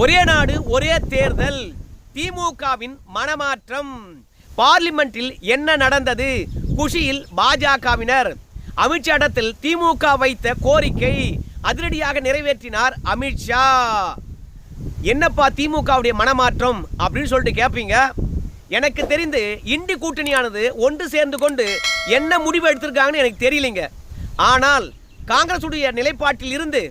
ஒரே நாடு ஒரே தேர்தல். திமுகவின் மனமாற்றம். பார்லிமெண்டில் என்ன நடந்தது? குஷியில் பாஜகவினர் அமித்ஷாடத்தில் திமுக வைத்த கோரிக்கை அதிரடியாக நிறைவேற்றினார் அமித்ஷா. என்னப்பா திமுகவுடைய மனமாற்றம் அப்படின்னு சொல்லிட்டு கேட்பீங்க எனக்கு தெரிந்து இண்டி கூட்டணியானது ஒன்று சேர்ந்து கொண்டு என்ன முடிவு எடுத்திருக்காங்கன்னு எனக்கு தெரியலைங்க. ஆனால் காங்கிரசுடைய நிலைப்பாட்டில் இருந்து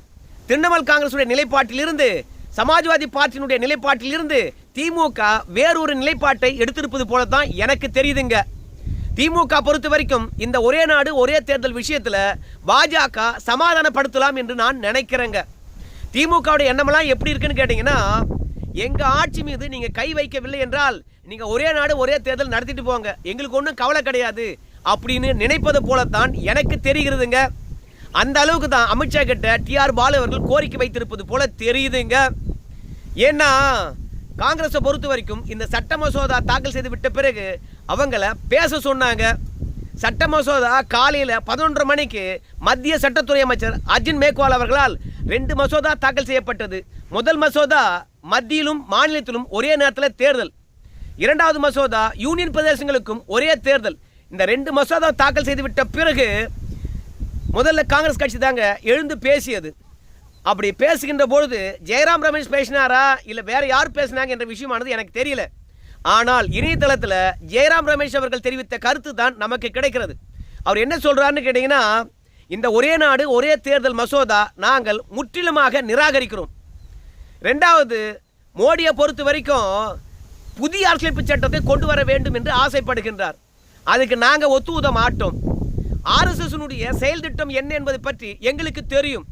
திரிணாமுல் காங்கிரசுடைய நிலைப்பாட்டில் இருந்து சமாஜ்வாதி பார்ட்டியினுடைய நிலைப்பாட்டில் இருந்து திமுக வேறொரு நிலைப்பாட்டை எடுத்திருப்பது போல தான் எனக்கு தெரியுதுங்க. திமுக பொறுத்த வரைக்கும் இந்த ஒரே நாடு ஒரே தேர்தல் விஷயத்தில் பாஜக சமாதானப்படுத்தலாம் என்று நான் நினைக்கிறேங்க. திமுகவுடைய எண்ணமெல்லாம் எப்படி இருக்குன்னு கேட்டிங்கன்னா எங்கள் ஆட்சி மீது நீங்கள் கை வைக்கவில்லை என்றால் நீங்கள் ஒரே நாடு ஒரே தேர்தல் நடத்திட்டு போங்க. எங்களுக்கு ஒன்றும் கவலை கிடையாது அப்படின்னு நினைப்பது போலத்தான் எனக்கு தெரிகிறதுங்க. அந்த அளவுக்கு தான் அமித்ஷா கிட்ட டிஆர் பாலு அவர்கள் கோரிக்கை வைத்திருப்பது போல தெரியுதுங்க. ஏன்னா காங்கிரஸை பொறுத்த வரைக்கும் இந்த சட்ட மசோதா தாக்கல் செய்து விட்ட பிறகு அவங்கள பேச சொன்னாங்க. சட்ட மசோதா காலையில் பதினொன்றரை மணிக்கு மத்திய சட்டத்துறை அமைச்சர் அர்ஜுன் மேக்வால் அவர்களால் ரெண்டு மசோதா தாக்கல் செய்யப்பட்டது. முதல் மசோதா மத்தியிலும் மாநிலத்திலும் ஒரே நேரத்தில் தேர்தல். இரண்டாவது மசோதா யூனியன் பிரதேசங்களுக்கும் ஒரே தேர்தல். இந்த ரெண்டு மசோதா தாக்கல் செய்துவிட்ட பிறகு முதல்ல காங்கிரஸ் கட்சி தாங்க எழுந்து பேசியது. அப்படி பேசுகின்ற பொழுது ஜெயராம் ரமேஷ் பேசினாரா? இல்லை வேற யார் பேசினாங்க என்ற விஷயமானது எனக்கு தெரியல. ஆனால் இணையதளத்தில் ஜெயராம் ரமேஷ் அவர்கள் தெரிவித்த கருத்து தான் நமக்கு கிடைக்கிறது. அவர் என்ன சொல்றாருன்னு கேட்டிங்கன்னா இந்த ஒரே நாடு ஒரே தேர்தல் மசோதா நாங்கள் முற்றிலுமாக நிராகரிக்கிறோம். ரெண்டாவது மோடியை பொறுத்த வரைக்கும் புதிய அரசியலமைப்பு சட்டத்தை கொண்டு வர வேண்டும் என்று ஆசைப்படுகின்றார். அதுக்கு நாங்கள் ஒத்துவத மாட்டோம். ஆர்எஸ்எஸ்னுடைய செயல் திட்டம் என்ன என்பது பற்றி எங்களுக்கு தெரியும்.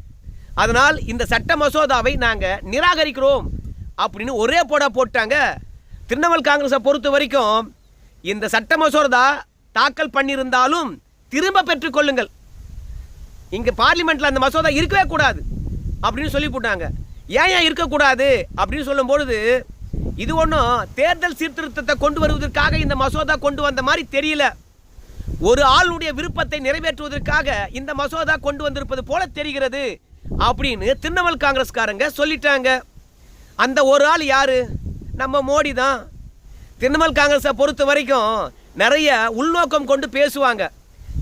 அதனால் இந்த சட்ட மசோதாவை நாங்கள் நிராகரிக்கிறோம் அப்படின்னு ஒரே போடா போட்டாங்க. திரிணாமுல் காங்கிரஸை பொறுத்த வரைக்கும் இந்த சட்ட மசோதா தாக்கல் பண்ணியிருந்தாலும் திரும்ப பெற்றுக்கொள்ளுங்கள் இங்கே பார்லிமெண்ட்டில் அந்த மசோதா இருக்கவே கூடாது அப்படின்னு சொல்லி போட்டாங்க. ஏன் ஏன் இருக்கக்கூடாது அப்படின்னு சொல்லும் பொழுது இது ஒன்றும் தேர்தல் சீர்திருத்தத்தை கொண்டு வருவதற்காக இந்த மசோதா கொண்டு வந்த மாதிரி தெரியல. ஒரு ஆளுடைய விருப்பத்தை நிறைவேற்றுவதற்காக இந்த மசோதா கொண்டு வந்திருப்பது போல தெரிகிறது. அப்படின்னு திரிணாமுல் காங்கிரஸ்காரங்க சொல்லிட்டாங்க. அந்த ஒரு ஆள் யாரு? நம்ம மோடி தான். திரிணாமுல் காங்கிரஸை பொறுத்த வரைக்கும் நிறைய உள்நோக்கம் கொண்டு பேசுவாங்க.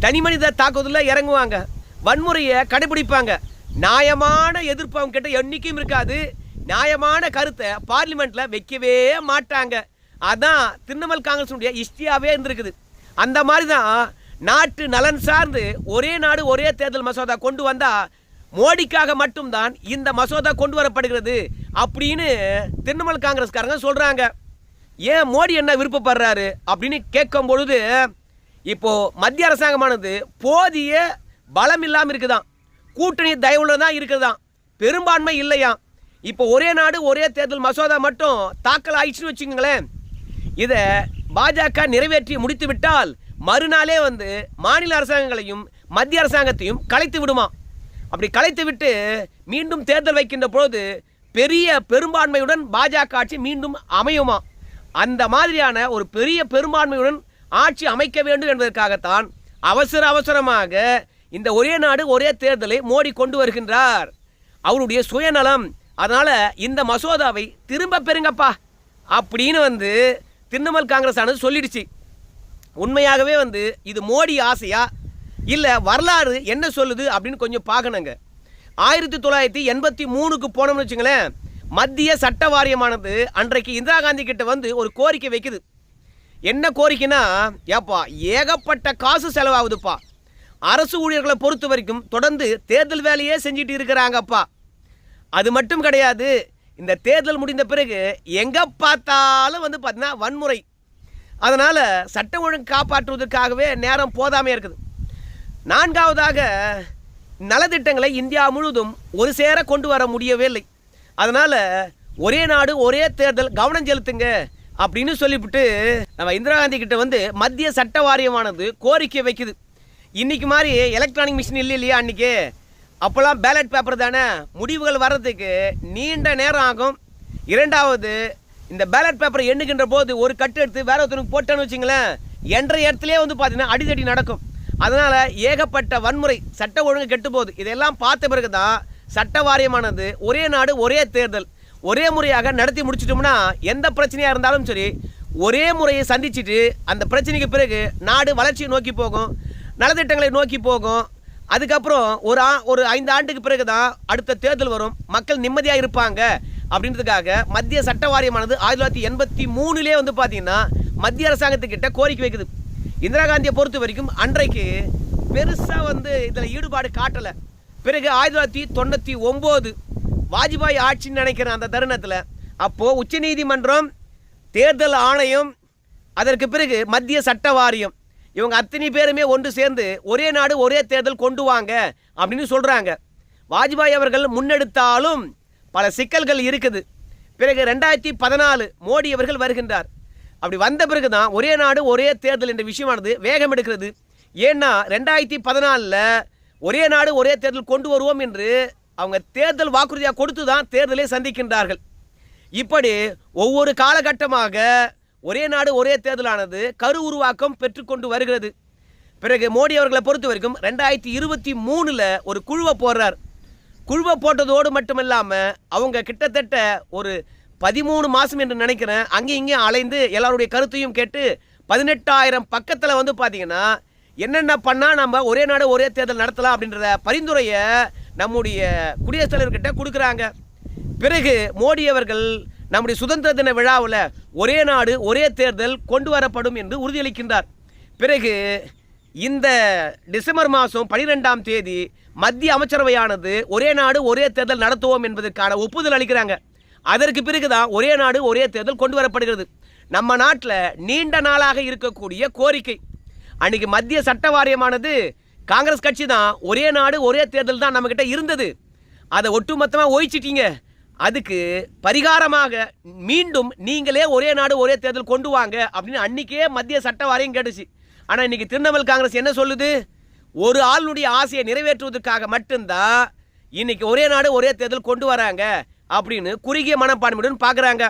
தனி மனித தாக்குதலில் இறங்குவாங்க. வன்முறையை கடைபிடிப்பாங்க. நியாயமான எதிர்ப்பு அவங்க கிட்ட என்றைக்கும் இருக்காது. நியாயமான கருத்தை பார்லிமெண்ட்டில் வைக்கவே மாட்டாங்க. அதான் திரிணாமுல் காங்கிரஸுடைய ஹிஸ்டியாவே இருந்திருக்குது. அந்த மாதிரி தான் நாட்டு நலன் சார்ந்து ஒரே நாடு ஒரே தேர்தல் மசோதா கொண்டு வந்தால் மோடிக்காக மட்டும்தான் இந்த மசோதா கொண்டு வரப்படுகிறது அப்படின்னு திரிணாமுல் காங்கிரஸ்காரங்க சொல்கிறாங்க ஏன் மோடி என்ன விருப்பப்படுறாரு அப்படின்னு கேட்கும் பொழுது இப்போது மத்திய அரசாங்கமானது போதிய பலம் இல்லாமல் இருக்குதான். கூட்டணி தயவுள்ள தான் இருக்குதாம் பெரும்பான்மை இல்லையாம் இப்போ ஒரே நாடு ஒரே தேர்தல் மசோதா மட்டும் தாக்கல் ஆயிடுச்சுன்னு வச்சுக்கோங்களேன். இதை பாஜக நிறைவேற்றி முடித்து விட்டால் மறுநாளே வந்து மாநில அரசாங்கங்களையும் மத்திய அரசாங்கத்தையும் கலைத்து விடுமா? அப்படி கலைத்து விட்டு மீண்டும் தேர்தல் வைக்கின்ற பொழுது பெரிய பெரும்பான்மையுடன் பாஜக ஆட்சி மீண்டும் அமையுமா? அந்த மாதிரியான ஒரு பெரிய பெரும்பான்மையுடன் ஆட்சி அமைக்க வேண்டும் என்பதற்காகத்தான் அவசர அவசரமாக இந்த ஒரே நாடு ஒரே தேர்தலை மோடி கொண்டு வருகின்றார். அவருடைய சுயநலம் அதனால் இந்த மசோதாவை திரும்ப பெறுங்கப்பா அப்படின்னு வந்து திரிணாமுல் காங்கிரஸ் ஆனது சொல்லிடுச்சு. உண்மையாகவே வந்து இது மோடி ஆசையாக இல்லை வரலாறு என்ன சொல்லுது அப்படின்னு கொஞ்சம் பார்க்கணுங்க. ஆயிரத்தி தொள்ளாயிரத்தி எண்பத்தி மூணுக்கு போனோம்னு வச்சுங்களேன் மத்திய சட்ட வாரியமானது அன்றைக்கு இந்திரா காந்தி கிட்ட வந்து ஒரு கோரிக்கை வைக்குது. என்ன கோரிக்கைனா ஏப்பா ஏகப்பட்ட காசு செலவாகுதுப்பா. அரசு ஊழியர்களை பொறுத்த வரைக்கும் தொடர்ந்து தேர்தல் வேலையே செஞ்சுட்டு இருக்கிறாங்கப்பா. அது மட்டும் கிடையாது இந்த தேர்தல் முடிந்த பிறகு எங்கே பார்த்தாலும் வந்து பார்த்தீங்கன்னா வன்முறை. அதனால் சட்ட ஒழுங்கு காப்பாற்றுவதற்காகவே நேரம் போதாமே இருக்குது. நான்காவதாக நலத்திட்டங்களை இந்தியா முழுவதும் ஒரு சேர கொண்டு வர முடியவே இல்லை. அதனால் ஒரே நாடு ஒரே தேர்தல் கவனம் செலுத்துங்க அப்படின்னு சொல்லிவிட்டு நம்ம இந்திரா காந்தி கிட்ட வந்து மத்திய சட்ட வாரியமானது கோரிக்கை வைக்குது. இன்றைக்கி மாதிரி எலக்ட்ரானிக் மிஷின் இல்லை இல்லையா அன்றைக்கி அப்போல்லாம் பேலட் பேப்பர் தானே? முடிவுகள் வர்றதுக்கு நீண்ட நேரம் ஆகும். இரண்டாவது இந்த பேலட் பேப்பரை எண்ணுகின்ற போது ஒரு கட்டு எடுத்து வேற ஒருத்தனுக்கு போட்டேன்னு வச்சுங்களேன் என்ற இடத்துலேயே வந்து பார்த்தீங்கன்னா அடிதடி நடக்கும். அதனால் ஏகப்பட்ட வன்முறை சட்ட ஒழுங்கு கெட்டு போகுது இதெல்லாம் பார்த்த பிறகு தான் சட்ட வாரியமானது ஒரே நாடு ஒரே தேர்தல் ஒரே முறையாக நடத்தி முடிச்சிட்டோம்னா எந்த பிரச்சனையாக இருந்தாலும் சரி ஒரே முறையை சந்திச்சுட்டு அந்த பிரச்சனைக்கு பிறகு நாடு வளர்ச்சியை நோக்கி போகும் நலத்திட்டங்களை நோக்கி போகும். அதுக்கப்புறம் ஒரு ஆ ஒரு ஐந்து ஆண்டுக்கு பிறகு தான் அடுத்த தேர்தல் வரும் மக்கள் நிம்மதியாக இருப்பாங்க அப்படின்றதுக்காக மத்திய சட்ட வாரியமானது ஆயிரத்தி தொள்ளாயிரத்தி எண்பத்தி மூணுலேயே வந்து பார்த்திங்கன்னா மத்திய அரசாங்கத்துக்கிட்ட கோரிக்கை வைக்குது. இந்திரா காந்தியை பொறுத்த வரைக்கும் அன்றைக்கு பெருசாக வந்து இதில் ஈடுபாடு காட்டலை. பிறகு ஆயிரத்தி தொள்ளாயிரத்தி தொண்ணூற்றி ஒம்பது வாஜ்பாய் ஆட்சின்னு நினைக்கிறேன் அந்த தருணத்தில் அப்போது உச்சநீதிமன்றம் தேர்தல் ஆணையம் அதற்கு பிறகு மத்திய சட்ட வாரியம் இவங்க அத்தனை பேருமே ஒன்று சேர்ந்து ஒரே நாடு ஒரே தேர்தல் கொண்டு வாங்க அப்படின்னு சொல்கிறாங்க வாஜ்பாய் அவர்கள் முன்னெடுத்தாலும் பல சிக்கல்கள் இருக்குது. பிறகு ரெண்டாயிரத்தி பதினாலு மோடி அவர்கள் வருகின்றார். அப்படி வந்த பிறகு தான் ஒரே நாடு ஒரே தேர்தல் என்ற விஷயமானது வேகம் எடுக்கிறது. ஏன்னா ரெண்டாயிரத்தி பதினாலில் ஒரே நாடு ஒரே தேர்தல் கொண்டு வருவோம் என்று அவங்க தேர்தல் வாக்குறுதியாக கொடுத்து தான் தேர்தலை சந்திக்கின்றார்கள். இப்படி ஒவ்வொரு காலகட்டமாக ஒரே நாடு ஒரே தேர்தலானது கரு உருவாக்கம் பெற்றுக்கொண்டு வருகிறது. பிறகு மோடி அவர்களை பொறுத்த வரைக்கும் ரெண்டாயிரத்தி இருபத்தி மூணில் ஒரு குழுவை போடுறார். குழுவை போட்டதோடு மட்டுமில்லாமல் அவங்க கிட்டத்தட்ட ஒரு பதிமூணு மாதம் என்று நினைக்கிறேன். அங்கேயும் இங்கேயும் அலைந்து எல்லாருடைய கருத்தையும் கேட்டு பதினெட்டாயிரம் பக்கத்தில் வந்து பார்த்தீங்கன்னா என்னென்ன பண்ணால் நம்ம ஒரே நாடு ஒரே தேர்தல் நடத்தலாம் அப்படின்றத பரிந்துரையை நம்முடைய குடியரசுத் தலைவர்கிட்ட கொடுக்குறாங்க. பிறகு மோடி அவர்கள் நம்முடைய சுதந்திர தின விழாவில் ஒரே நாடு ஒரே தேர்தல் கொண்டு வரப்படும் என்று உறுதியளிக்கின்றார். பிறகு இந்த டிசம்பர் மாதம் பனிரெண்டாம் தேதி மத்திய அமைச்சரவையானது ஒரே நாடு ஒரே தேர்தல் நடத்துவோம் என்பதற்கான ஒப்புதல் அளிக்கிறாங்க. அதற்கு பிறகுதான் ஒரே நாடு ஒரே தேர்தல் கொண்டு வரப்படுகிறது நம்ம நாட்டில் நீண்ட நாளாக இருக்கக்கூடிய கோரிக்கை. அன்னைக்கு மத்திய சட்ட வாரியமானது காங்கிரஸ் கட்சி தான் ஒரே நாடு ஒரே தேர்தல் தான் நம்மக்கிட்ட இருந்தது. அதை ஒட்டுமொத்தமாக ஒழிச்சிட்டீங்க. அதுக்கு பரிகாரமாக மீண்டும் நீங்களே ஒரே நாடு ஒரே தேர்தல் கொண்டு வாங்க அப்படின்னு அன்னைக்கே மத்திய சட்ட வாரியம் கேட்டுச்சு. ஆனால் இன்னைக்கு திரிணாமுல் காங்கிரஸ் என்ன சொல்லுது? ஒரு ஆளுடைய ஆசையை நிறைவேற்றுவதற்காக மட்டும்தான் இன்னைக்கு ஒரே நாடு ஒரே தேர்தல் கொண்டு வராங்க. அப்படின்னு குறுகிய மனப்பான்மையுடன் பார்க்குறாங்க.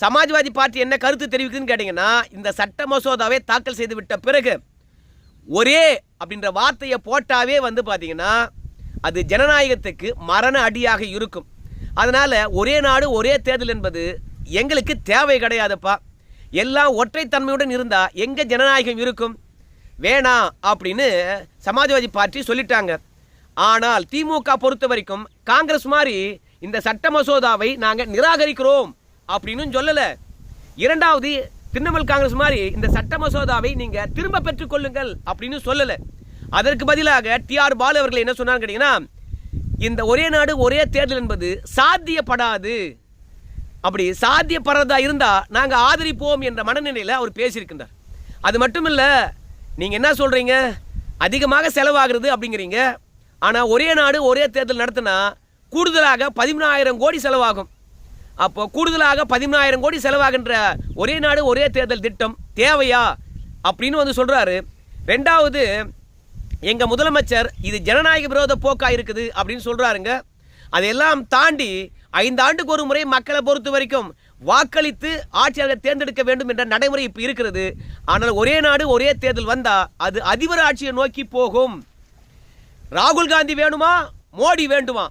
சமாஜ்வாதி பார்ட்டி என்ன கருத்து தெரிவிக்குதுன்னு கேட்டிங்கன்னா இந்த சட்ட மசோதாவை தாக்கல் செய்து விட்ட பிறகு ஒரே அப்படின்ற வார்த்தையை போட்டாவே வந்து பார்த்தீங்கன்னா அது ஜனநாயகத்துக்கு மரண அடியாக இருக்கும். அதனால் ஒரே நாடு ஒரே தேர்தல் என்பது எங்களுக்கு தேவை கிடையாதுப்பா. எல்லாம் ஒற்றைத்தன்மையுடன் இருந்தால் எங்கே ஜனநாயகம் இருக்கும்? வேணாம் அப்படின்னு சமாஜ்வாதி பார்ட்டி சொல்லிட்டாங்க. ஆனால் திமுக பொறுத்த வரைக்கும் காங்கிரஸ் மாதிரி இந்த சட்ட மசோதாவை நாங்கள் நிராகரிக்கிறோம் அப்படின்னு சொல்லலை. இரண்டாவது திரிணாமுல் காங்கிரஸ் மாதிரி இந்த சட்ட மசோதாவை நீங்கள் திரும்ப பெற்றுக்கொள்ளுங்கள் அப்படின்னு சொல்லலை. அதற்கு பதிலாக டிஆர் பாலு அவர்கள் என்ன சொன்னாங்க கேட்டீங்கன்னா இந்த ஒரே நாடு ஒரே தேர்தல் என்பது சாத்தியப்படாது. அப்படி சாத்தியப்படுறதா இருந்தால் நாங்கள் ஆதரிப்போம் என்ற மனநிலையில் அவர் பேசியிருக்கின்றார். அது மட்டும் இல்லை நீங்கள் என்ன சொல்கிறீங்க அதிகமாக செலவாகிறது அப்படிங்கிறீங்க. ஆனால் ஒரே நாடு ஒரே தேர்தல் நடத்தினா கூடுதலாக பதிமூணாயிரம் கோடி செலவாகும். அப்போ கூடுதலாக பதிமூணாயிரம் கோடி செலவாகின்ற ஒரே நாடு ஒரே தேர்தல் திட்டம் தேவையா? அப்படின்னு வந்து சொல்கிறாரு ரெண்டாவது எங்கள் முதலமைச்சர் இது ஜனநாயக விரோத போக்காக இருக்குது அப்படின்னு சொல்கிறாருங்க அதையெல்லாம் தாண்டி ஐந்து ஆண்டுக்கு ஒரு முறை மக்களை பொறுத்த வரைக்கும் வாக்களித்து ஆட்சியாளரை தேர்ந்தெடுக்க வேண்டும் என்ற நடைமுறை இப்போ இருக்கிறது. ஆனால் ஒரே நாடு ஒரே தேர்தல் வந்தால் அது அதிபர் ஆட்சியை நோக்கி போகும். ராகுல் காந்தி வேணுமா? மோடி வேண்டுமா?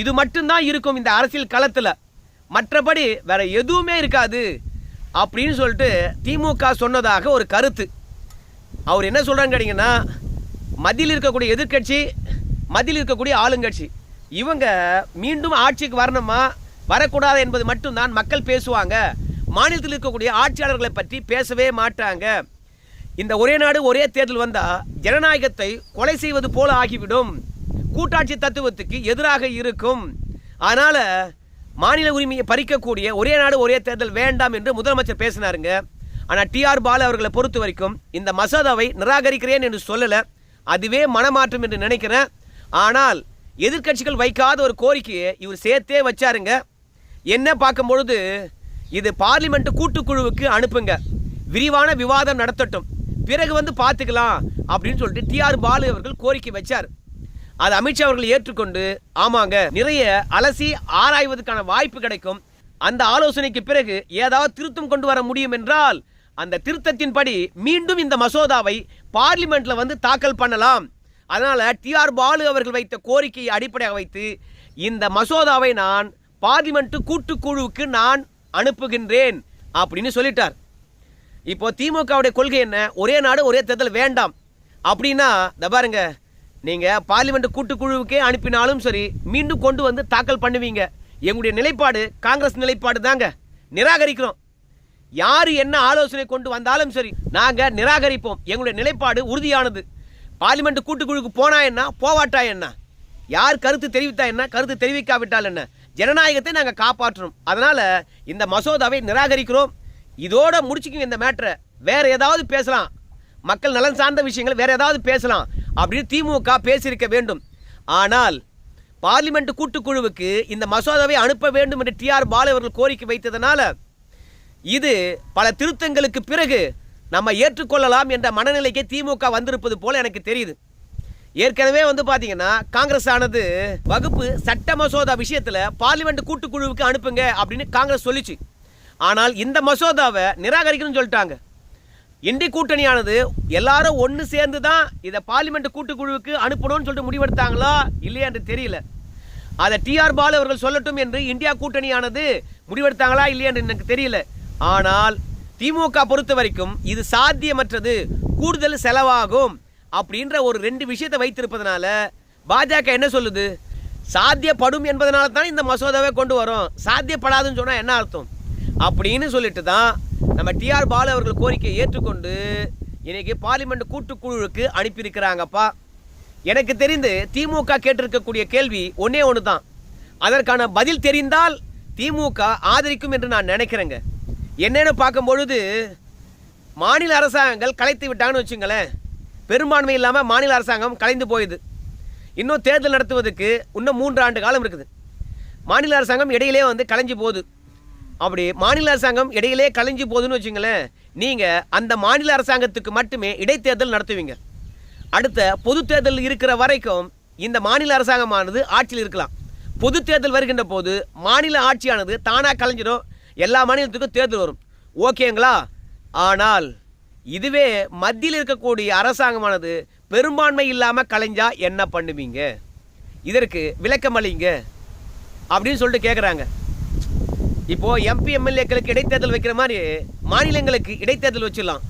இது மட்டும்தான் இருக்கும் இந்த அரசியல் களத்தில். மற்றபடி வேற எதுவுமே இருக்காது அப்படின்னு சொல்லிட்டு திமுக சொன்னதாக ஒரு கருத்து. அவர் என்ன சொல்றான்னு கேட்டிங்கன்னா மத்தியில் இருக்கக்கூடிய எதிர்க்கட்சி மத்தியில் இருக்கக்கூடிய ஆளுங்கட்சி இவங்க மீண்டும் ஆட்சிக்கு வரணுமா வரக்கூடாது என்பது மட்டும்தான் மக்கள் பேசுவாங்க. மாநிலத்தில் இருக்கக்கூடிய ஆட்சியாளர்களை பற்றி பேசவே மாட்டாங்க. இந்த ஒரே நாடு ஒரே தேர்தல் வந்தால் ஜனநாயகத்தை கொலை செய்வது போல ஆகிவிடும். கூட்டாட்சி தத்துவத்துக்கு எதிராக இருக்கும். அதனால் மாநில உரிமையை பறிக்கக்கூடிய ஒரே நாடு ஒரே தேர்தல் வேண்டாம் என்று முதலமைச்சர் பேசினாருங்க. ஆனால் டிஆர் பாலு அவர்களை பொறுத்த வரைக்கும் இந்த மசோதாவை நிராகரிக்கிறேன் என்று சொல்லலை. அதுவே மனமாற்றம் என்று நினைக்கிறேன். ஆனால் எதிர்க்கட்சிகள் வைக்காத ஒரு கோரிக்கையை இவர் சேர்த்தே வச்சாருங்க. என்ன பார்க்கும்பொழுது இது பார்லிமெண்ட் கூட்டுக்குழுவுக்கு அனுப்புங்க. விரிவான விவாதம் நடத்தட்டும். பிறகு வந்து பார்த்துக்கலாம் அப்படின்னு சொல்லிட்டு டிஆர் பாலு அவர்கள் கோரிக்கை வச்சார். அது அமித்ஷா அவர்கள் ஏற்றுக்கொண்டு ஆமாங்க நிறைய அலசி ஆராய்வதற்கான வாய்ப்பு கிடைக்கும். அந்த ஆலோசனைக்கு பிறகு ஏதாவது திருத்தம் கொண்டு வர முடியும் என்றால் அந்த திருத்தத்தின்படி மீண்டும் இந்த மசோதாவை பார்லிமெண்ட்ல வந்து தாக்கல் பண்ணலாம். அதனால டிஆர் பாலு அவர்கள் வைத்த கோரிக்கையை அடிப்படையாக வைத்து இந்த மசோதாவை நான் பார்லிமெண்ட் கூட்டுக்குழுவுக்கு நான் அனுப்புகின்றேன் அப்படின்னு சொல்லிட்டார். இப்போ திமுகவுடைய கொள்கை என்ன? ஒரே நாடு ஒரே தேர்தல் வேண்டாம். அப்படின்னா இந்த பாருங்க நீங்க பார்லிமெண்ட் கூட்டுக்குழுவுக்கே அனுப்பினாலும் சரி மீண்டும் கொண்டு வந்து தாக்கல் பண்ணுவீங்க. எங்களுடைய நிலைப்பாடு காங்கிரஸ் நிலைப்பாடு தாங்க. நிராகரிக்கிறோம். யார் என்ன ஆலோசனை கொண்டு வந்தாலும் சரி நாங்க நிராகரிப்போம். எங்களுடைய நிலைப்பாடு உறுதியானது. பார்லிமெண்ட் கூட்டுக்குழுவுக்கு போனா என்ன போவாட்டா என்ன? யார் கருத்து தெரிவித்தா என்ன கருத்து தெரிவிக்காவிட்டால் என்ன? ஜனநாயகத்தை நாங்கள் காப்பாற்றணும். அதனால இந்த மசோதாவை நிராகரிக்கிறோம். இதோட முடிச்சுக்குங்க இந்த மேட்டரை. வேற ஏதாவது பேசலாம். மக்கள் நலன் சார்ந்த விஷயங்கள் வேற ஏதாவது பேசலாம். அப்படின்னு திமுக பேசியிருக்க வேண்டும். ஆனால் பார்லிமெண்ட் கூட்டுக்குழுவுக்கு இந்த மசோதாவை அனுப்ப வேண்டும் என்று டிஆர் பாலு அவர்கள் கோரிக்கை வைத்ததனால இது பல திருத்தங்களுக்கு பிறகு நம்ம ஏற்றுக்கொள்ளலாம் என்ற மனநிலைக்கு திமுக வந்திருப்பது போல எனக்கு தெரியுது. ஏற்கனவே வந்து பார்த்தீங்கன்னா காங்கிரஸ் ஆனது வகுப்பு சட்ட மசோதா விஷயத்தில் பார்லிமெண்ட் கூட்டுக்குழுவுக்கு அனுப்புங்க அப்படின்னு காங்கிரஸ் சொல்லிச்சு. ஆனால் இந்த மசோதாவை நிராகரிக்கணும்னு சொல்லிட்டாங்க. இந்தி கூட்டணியானது எல்லாரும் ஒன்று சேர்ந்து தான் இதை பார்லிமெண்ட் கூட்டுக்குழுவுக்கு அனுப்பணும்னு சொல்லிட்டு முடிவெடுத்தாங்களா இல்லையா என்று தெரியல. அதை டிஆர் பாலு அவர்கள் சொல்லட்டும் என்று இந்தியா கூட்டணியானது முடிவெடுத்தாங்களா இல்லையா என்று எனக்கு தெரியல. ஆனால் திமுக பொறுத்த வரைக்கும் இது சாத்தியமற்றது கூடுதல் செலவாகும் அப்படின்ற ஒரு ரெண்டு விஷயத்தை வைத்திருப்பதனால பாஜக என்ன சொல்லுது? சாத்தியப்படும் என்பதனால தான் இந்த மசோதாவை கொண்டு வரோம். சாத்தியப்படாதுன்னு சொன்னால் என்ன அர்த்தம்? அப்படின்னு சொல்லிட்டு தான் நம்ம டிஆர் பாலு அவர்கள் கோரிக்கையை ஏற்றுக்கொண்டு இன்னைக்கு பார்லிமெண்ட் கூட்டுக்குழுவுக்கு அனுப்பியிருக்கிறாங்கப்பா. எனக்கு தெரிந்து திமுக கேட்டிருக்கக்கூடிய கேள்வி ஒன்னே ஒன்று தான் அதற்கான பதில் தெரிந்தால் திமுக ஆதரிக்கும் என்று நான் நினைக்கிறேங்க. என்னென்னு பார்க்கும் பொழுது மாநில அரசாங்கங்கள் கலைத்து விட்டாங்கன்னு வச்சுங்களேன். பெரும்பான்மை இல்லாமல் மாநில அரசாங்கம் கலைந்து போயுது. இன்னும் தேர்தல் நடத்துவதற்கு இன்னும் மூன்று ஆண்டு காலம் இருக்குது. மாநில அரசாங்கம் இடையிலே வந்து கலைஞ்சு போகுது. அப்படி மாநில அரசாங்கம் இடையிலே கலைஞ்சு போகுதுன்னு வச்சுங்களேன் நீங்கள் அந்த மாநில அரசாங்கத்துக்கு மட்டுமே இடைத்தேர்தல் நடத்துவீங்க. அடுத்த பொது தேர்தல் இருக்கிற வரைக்கும் இந்த மாநில அரசாங்கமானது ஆட்சியில் இருக்கலாம். பொது தேர்தல் வருகின்ற போது மாநில ஆட்சியானது தானாக கலைஞ்சிடும். எல்லா மாநிலத்துக்கும் தேர்தல் வரும். ஓகேங்களா ஆனால் இதுவே மத்தியில் இருக்கக்கூடிய அரசாங்கமானது பெரும்பான்மை இல்லாமல் கலைஞ்சா என்ன பண்ணுவீங்க? இதற்கு விளக்கம் அளிங்க அப்படின்னு சொல்லிட்டு கேட்குறாங்க இப்போ எம்பி எம்எல்ஏக்களுக்கு இடைத்தேர்தல் வைக்கிற மாதிரி மாநிலங்களுக்கு இடைத்தேர்தல் வச்சிடலாம்.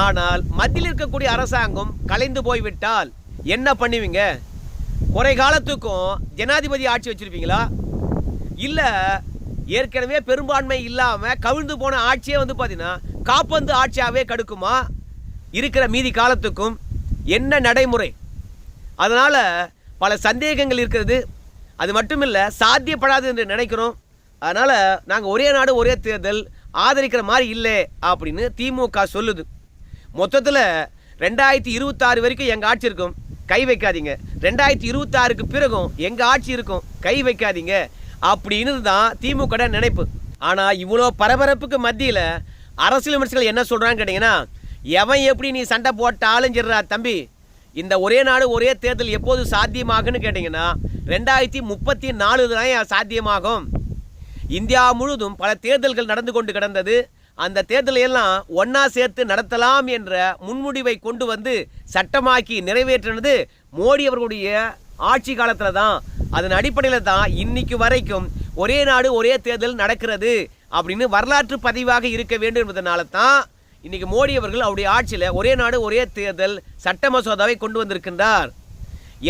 ஆனால் மத்தியில் இருக்கக்கூடிய அரசாங்கம் கலைந்து போய்விட்டால் என்ன பண்ணுவீங்க? குறை காலத்துக்கும் ஜனாதிபதி ஆட்சி வச்சிருப்பீங்களா? இல்லை ஏற்கனவே பெரும்பான்மை இல்லாமல் கவிழ்ந்து போன ஆட்சியே வந்து பார்த்தீங்கன்னா காப்பந்து ஆட்சியாகவே கடுக்குமா? இருக்கிற மீதி காலத்துக்கும் என்ன நடைமுறை? அதனால் பல சந்தேகங்கள் இருக்கிறது. அது மட்டும் இல்லை சாத்தியப்படாது என்று நினைக்கிறோம். அதனால் நாங்கள் ஒரே நாடு ஒரே தேர்தல் ஆதரிக்கிற மாதிரி இல்லை அப்படின்னு திமுக சொல்லுது. மொத்தத்தில் ரெண்டாயிரத்தி இருபத்தாறு வரைக்கும் எங்கள் ஆட்சி இருக்கும்? கை வைக்காதீங்க. ரெண்டாயிரத்தி இருபத்தாறுக்கு பிறகும் எங்கள் ஆட்சி இருக்கும்? கை வைக்காதீங்க. அப்படின்னு தான் திமுக நினைப்பு. ஆனால் இவ்வளோ பரபரப்புக்கு மத்தியில் அரசியல் விமர்சகர்கள் என்ன சொல்கிறான்னு கேட்டிங்கன்னா எவன் எப்படி நீ சண்டை போட்டாலும் சரிடா தம்பி? இந்த ஒரே நாடு ஒரே தேர்தல் எப்போது சாத்தியமாகுன்னு கேட்டிங்கன்னா ரெண்டாயிரத்தி முப்பத்தி நாலு தான் சாத்தியமாகும். இந்தியா முழுதும் பல தேர்தல்கள் நடந்து கொண்டு கிடந்தது. அந்த தேர்தலையெல்லாம் ஒன்னா சேர்த்து நடத்தலாம் என்ற முன்முடிவை கொண்டு வந்து சட்டமாக்கி நிறைவேற்றினது மோடி அவர்களுடைய ஆட்சி காலத்தில் தான். அதன் அடிப்படையில் தான் இன்னைக்கு வரைக்கும் ஒரே நாடு ஒரே தேர்தல் நடக்கிறது அப்படின்னு வரலாற்று பதிவாக இருக்க வேண்டும் என்பதனால தான் இன்னைக்கு மோடி அவர்கள் அவருடைய ஆட்சியில் ஒரே நாடு ஒரே தேர்தல் சட்ட மசோதாவை கொண்டு வந்திருக்கின்றார்.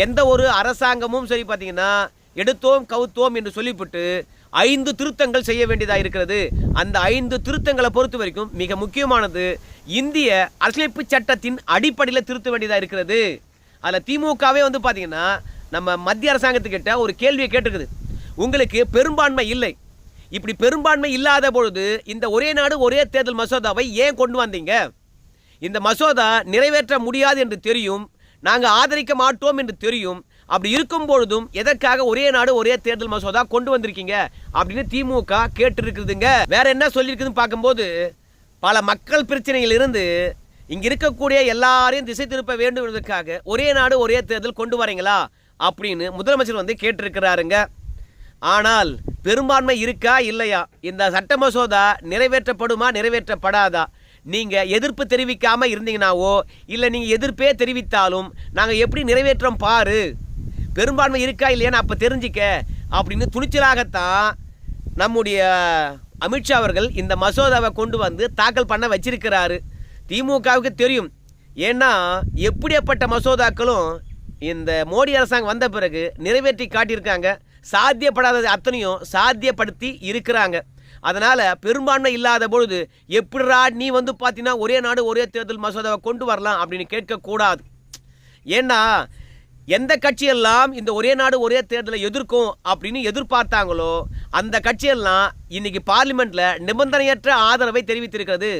எந்த ஒரு அரசாங்கமும் சரி பார்த்தீங்கன்னா எடுத்தோம் கவுத்தோம் என்று சொல்லிவிட்டு ஐந்து திருத்தங்கள் செய்ய வேண்டியதாக இருக்கிறது. அந்த ஐந்து திருத்தங்களை பொறுத்த வரைக்கும் மிக முக்கியமானது இந்திய அரசியலமைப்பு சட்டத்தின் அடிப்படையில் திருத்த வேண்டியதாக இருக்கிறது. அதில் திமுகவே வந்து பார்த்தீங்கன்னா நம்ம மத்திய அரசாங்கத்துக்கிட்ட ஒரு கேள்வியை கேட்டிருக்குது. உங்களுக்கு பெரும்பான்மை இல்லை. இப்படி பெரும்பான்மை இல்லாத பொழுது இந்த ஒரே நாடு ஒரே தேர்தல் மசோதாவை ஏன் கொண்டு வந்தீங்க? இந்த மசோதா நிறைவேற்ற முடியாது என்று தெரியும். நாங்கள் ஆதரிக்க மாட்டோம் என்று தெரியும். அப்படி இருக்கும் பொழுதும் எதற்காக ஒரே நாடு ஒரே தேர்தல் மசோதா கொண்டு வந்திருக்கீங்க அப்படின்னு திமுக கேட்டிருக்குதுங்க. வேற என்ன சொல்லியிருக்குதுன்னு பார்க்கும்போது பல மக்கள் பிரச்சனையில் இருந்து இங்க இருக்கக்கூடிய எல்லாரையும் திசை திருப்ப வேண்டுவதற்காக என்பதற்காக ஒரே நாடு ஒரே தேர்தல் கொண்டு வரீங்களா அப்படின்னு முதலமைச்சர் வந்து கேட்டிருக்கிறாருங்க. ஆனால் பெரும்பான்மை இருக்கா இல்லையா? இந்த சட்ட மசோதா நிறைவேற்றப்படுமா நிறைவேற்றப்படாதா? நீங்க எதிர்ப்பு தெரிவிக்காம இருந்தீங்கனாவோ இல்லை நீங்க எதிர்ப்பே தெரிவித்தாலும் நாங்க எப்படி நிறைவேற்றம் பாரு? பெரும்பான்மை இருக்கா இல்லையான்னு அப்போ தெரிஞ்சிக்க அப்படின்னு துணிச்சலாகத்தான் நம்முடைய அமித்ஷா அவர்கள் இந்த மசோதாவை கொண்டு வந்து தாக்கல் பண்ண வச்சிருக்கிறாரு. திமுகவுக்கு தெரியும். ஏன்னா எப்படியாப்பட்ட மசோதாக்களும் இந்த மோடி அரசாங்கம் வந்த பிறகு நிறைவேற்றி காட்டியிருக்காங்க. சாத்தியப்படாதது அத்தனையும் சாத்தியப்படுத்தி இருக்கிறாங்க. அதனால் பெரும்பான்மை இல்லாத பொழுது எப்படிரா நீ வந்து பார்த்தீங்கன்னா ஒரே நாடு ஒரே தேர்தல் மசோதாவை கொண்டு வரலாம் அப்படின்னு கேட்கக்கூடாது. ஏன்னா எந்த கட்சியெல்லாம் இந்த ஒரே நாடு ஒரே தேர்தலை எதிர்க்கும் அப்படின்னு எதிர்பார்த்தாங்களோ அந்த கட்சியெல்லாம் இன்னைக்கு பார்லிமெண்ட்ல நிபந்தனையற்ற ஆதரவை தெரிவித்திருக்கிறது.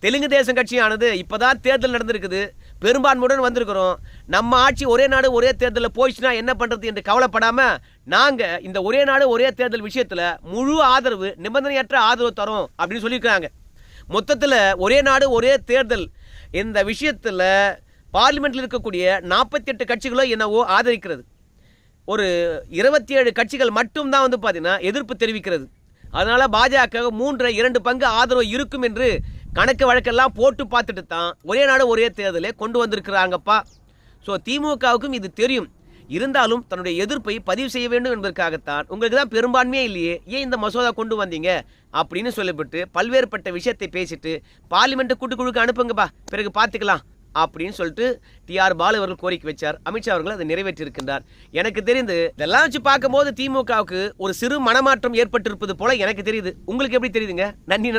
தெலுங்கு தேசம் கட்சியானது இப்போதான் தேர்தல் நடந்திருக்குது. பெரும்பான்மையுடன் வந்திருக்கிறோம். நம்ம ஆட்சி ஒரே நாடு ஒரே தேர்தலில் போயிடுச்சுன்னா என்ன பண்ணுறது என்று கவலைப்படாமல் நாங்கள் இந்த ஒரே நாடு ஒரே தேர்தல் விஷயத்தில் முழு ஆதரவு நிபந்தனையற்ற ஆதரவு தரோம் அப்படின்னு சொல்லியிருக்காங்க. மொத்தத்தில் ஒரே நாடு ஒரே தேர்தல். இந்த விஷயத்தில் பார்லிமெண்ட்டில் இருக்கக்கூடிய நாற்பத்தி எட்டு கட்சிகளோ என்னவோ ஆதரிக்கிறது. ஒரு இருபத்தி ஏழு கட்சிகள் மட்டும்தான் வந்து பார்த்தீங்கன்னா எதிர்ப்பு தெரிவிக்கிறது. அதனால் பாஜக மூன்று இரண்டு பங்கு ஆதரவு இருக்கும் என்று கணக்கு வழக்கெல்லாம் போட்டு பார்த்துட்டு தான் ஒரே நாடு ஒரே தேர்தலே கொண்டு வந்திருக்கிறாங்கப்பா. ஸோ திமுகவுக்கும் இது தெரியும். இருந்தாலும் தன்னுடைய எதிர்ப்பை பதிவு செய்ய வேண்டும் என்பதற்காகத்தான் உங்களுக்கு தான் பெரும்பான்மையே இல்லையே ஏன் இந்த மசோதா கொண்டு வந்தீங்க? அப்படின்னு சொல்லப்பட்டு பல்வேறுபட்ட விஷயத்தை பேசிட்டு பார்லிமெண்ட்டு கூட்டுக்குழுக்கு அனுப்புங்கப்பா. பிறகு பார்த்துக்கலாம். அப்படின்னு சொல்லிட்டு டிஆர் பாலு அவர்கள் கோரிக்கை வச்சார். அமித்ஷா அவர்கள் அதை நிறைவேற்றியிருக்கின்றார். எனக்கு தெரிந்து இதெல்லாம் வச்சு பார்க்கும்போது திமுகவுக்கு ஒரு சிறு மனமாற்றம் ஏற்பட்டிருப்பது போல எனக்கு தெரியுது. உங்களுக்கு எப்படி தெரியுதுங்க? நன்றி.